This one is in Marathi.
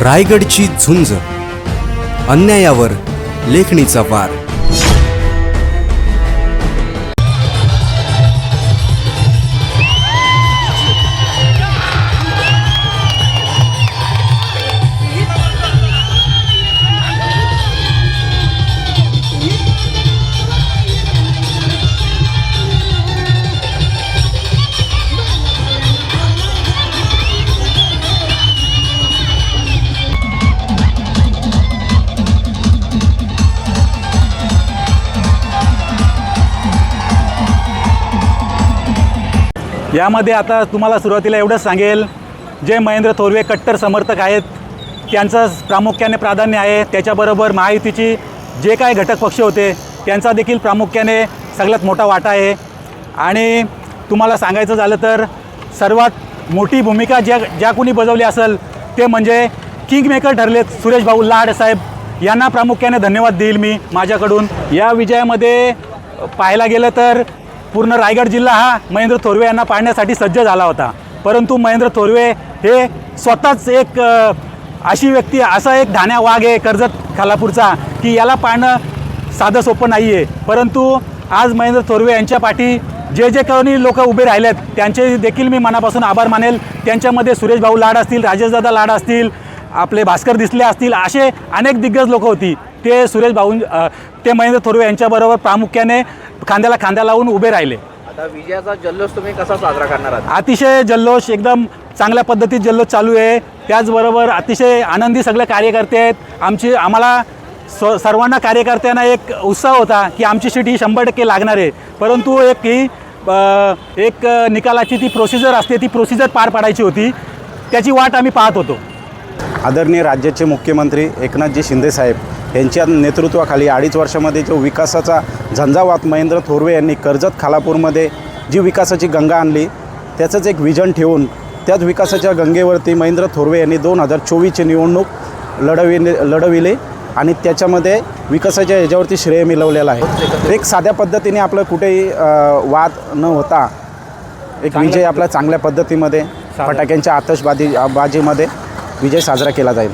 रायगडची झुंज. अन्यायावर लेखणीचा वार. यामध्ये आता तुम्हाला सुरुवातीला एवढंच सांगेल जे महेंद्र थोरवे कट्टर समर्थक आहेत त्यांचं प्रामुख्याने प्राधान्य आहे. त्याच्याबरोबर महायुतीची जे काय घटक पक्ष होते त्यांचा देखील प्रामुख्याने सगळ्यात मोठा वाटा आहे. आणि तुम्हाला सांगायचं झालं तर सर्वात मोठी भूमिका ज्या ज्या कोणी बजावली असेल ते म्हणजे किंगमेकर ठरलेत सुरेश भाऊ लाड साहेब. यांना प्रामुख्याने धन्यवाद देईल मी माझ्याकडून. या विजयामध्ये पाहायला गेलं तर पूर्ण रायगड जिल्हा हा महेंद्र थोरवे यांना पाहण्यासाठी सज्ज झाला होता. परंतु महेंद्र थोरवे हे स्वतःच एक अशी व्यक्ती असा एक धान्या वाघ आहे कर्जत खालापूरचा की याला पाहणं साधं सोपं नाही आहे परंतु आज महेंद्र थोरवे यांच्या पाठी जे जे कोणी लोक उभे राहिलेत त्यांचे देखील मी मनापासून आभार मानेल. त्यांच्यामध्ये सुरेश भाऊ लाड असतील राजेशदादा लाड असतील आपले भास्कर दिसले असतील असे अनेक दिग्गज लोक होती. ते सुरेश भाऊ ते महेंद्र थोरवे यांच्याबरोबर प्रामुख्याने खांद्याला खांदा लावून उभे राहिले. आता विजयाचा जल्लोष तुम्ही कसा साजरा करणार आहात? अतिशय जल्लोष एकदम चांगल्या पद्धतीत जल्लोष चालू आहे. त्याचबरोबर अतिशय आनंदी सगळे कार्यकर्ते आहेत. आमची आम्हाला स्व सर्वांना कार्यकर्त्यांना एक उत्साह होता की आमची सीट ही शंभर टक्के लागणार आहे. परंतु एक ही एक निकालाची ती प्रोसिजर असते ती प्रोसिजर पार पाडायची होती. त्याची वाट आम्ही पाहत होतो. आदरणीय राज्याचे मुख्यमंत्री एकनाथजी शिंदेसाहेब यांच्या नेतृत्वाखाली अडीच वर्षामध्ये जो विकासाचा झंझावात महेंद्र थोरवे यांनी कर्जत खालापूरमध्ये जी विकासाची गंगा आणली त्याचंच एक विजन ठेवून त्याच विकासाच्या गंगेवरती महेंद्र थोरवे यांनी दोन हजार चोवीसची निवडणूक लढविले लढविले आणि त्याच्यामध्ये विकासाच्या याच्यावरती श्रेय मिळवलेलं आहे. एक साध्या पद्धतीने आपलं कुठेही वाद न होता एक विजय आपला चांगल्या पद्धतीमध्ये फटाक्यांच्या आतषबाजी बाजीमध्ये विजय साजरा केला जाईल.